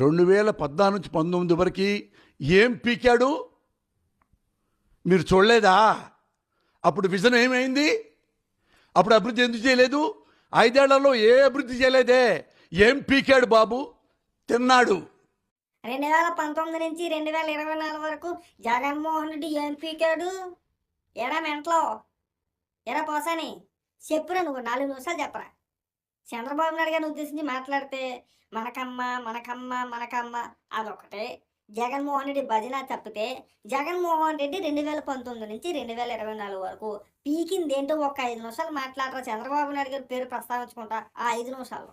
రెండు వేల పద్నాలుగు నుంచి పంతొమ్మిది వరకు ఏం పీకాడు? మీరు చూడలేదా? అప్పుడు విజన్ ఏమైంది? అప్పుడు అభివృద్ధి ఎందుకు చేయలేదు? ఐదేళ్ళలో ఏ అభివృద్ధి చేయలేదే? ఏం పీకాడు బాబు? తిన్నాడు. రెండు వేల పంతొమ్మిది నుంచి రెండు వేల ఇరవై నాలుగు వరకు జగన్మోహన్ రెడ్డి ఏం పీకాడు? ఎరా మెంట్లో? ఎరా పోసాని? చెప్పురా నువ్వు నాలుగు నిమిషాలు చెప్పరా. చంద్రబాబు నాయుడు గారిని ఉద్దేశించి మాట్లాడితే మనకమ్మ మనకమ్మ మనకమ్మ అదొకటే జగన్మోహన్ రెడ్డి భజన తప్పితే జగన్మోహన్ రెడ్డి రెండు వేల పంతొమ్మిది నుంచి రెండు వేల ఇరవై నాలుగు వరకు పీకింది ఏంటో ఒక ఐదు నిమిషాలు మాట్లాడరా చంద్రబాబు నాయుడు గారి పేరు ప్రస్తావించుకుంటా. ఆ ఐదు నిమిషాల్లో.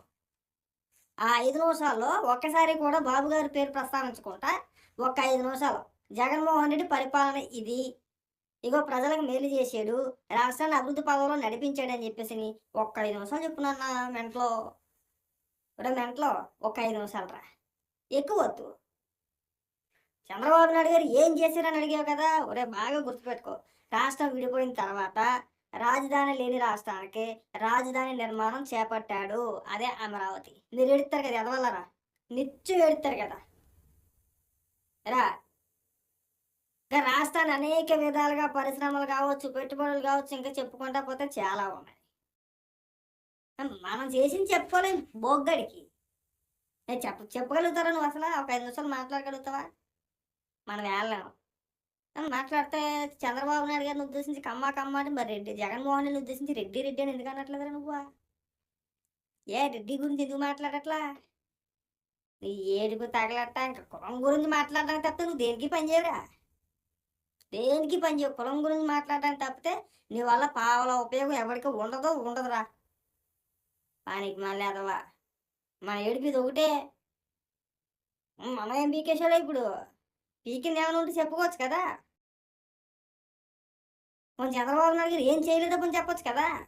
ఆ ఐదు నిమిషాల్లో ఒక్కసారి కూడా బాబు గారి పేరు ప్రస్తావించుకుంటా. ఒక ఐదు నిమిషాలు. జగన్మోహన్ రెడ్డి పరిపాలన ఇది. ఇగో ప్రజలకు మేలు చేసాడు రాష్ట్రాన్ని అభివృద్ధి పదంలో నడిపించాడు అని చెప్పేసి ఒక్క ఐదు నిమిషాలు చెప్పునన్న మెంట్లో. ఇప్పుడు మెంట్లో ఒక ఐదు నిమిషాలు రా. ఎక్కువ వద్దు. చంద్రబాబు నాయుడు గారు ఏం చేశారని అడిగావు కదా? ఒరే బాగా గుర్తుపెట్టుకో. రాష్ట్రం విడిపోయిన తర్వాత రాజధాని లేని రాష్ట్రానికి రాజధాని నిర్మాణం చేపట్టాడు అదే అమరావతి. మీరు ఎడుతారు కదా ఎదవల్లరా? నిత్యం ఎడుతారు కదా. రా. ఇంకా రాష్ట్రాన్ని అనేక విధాలుగా పరిశ్రమలు కావచ్చు పెట్టుబడులు కావచ్చు ఇంకా చెప్పుకుంటా పోతే చాలా ఉన్నాయి. మనం చేసింది చెప్పుకోలేం బొగ్గడికి. నేను చెప్ప చెప్పగలుగుతారా నువ్వు అసలు? ఒక ఐదు నిమిషాలు మాట్లాడగలుగుతావా? మనం వెళ్ళాము మాట్లాడితే చంద్రబాబు నాయుడు గారిని ఉద్దేశించి కమ్మ కమ్మ అంటే మరి రెడ్డి జగన్మోహన్ రెడ్డిని ఉద్దేశించి రెడ్డి రెడ్డి అని ఎందుకు అనట్లేదురా నువ్వు? ఏ రెడ్డి గురించి ఎందుకు మాట్లాడట్లా? నీ ఏడుపు తగలట్ట? ఇంకా కులం గురించి మాట్లాడడానికి తప్ప నువ్వు దేనికి పని చేయరా? దేనికి పని చేయవు కులం గురించి మాట్లాడడానికి తప్పితే నీ వల్ల పావల ఉపయోగం ఎవరికి ఉండదో ఉండదురా. పానికి మళ్ళీ అదవా? మన ఏడుపు ఒకటే. మనం ఏం పీకేశాడో ఇప్పుడు? పీకింది ఏమైనా ఉంటే చెప్పుకోవచ్చు కదా. కొంచెం చంద్రబాబు నాయుడు గారు ఏం చేయలేదో కొంచెం చెప్పొచ్చు కదా.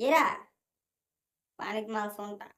ఏరా? పానికి మళ్ళీ ఉంటా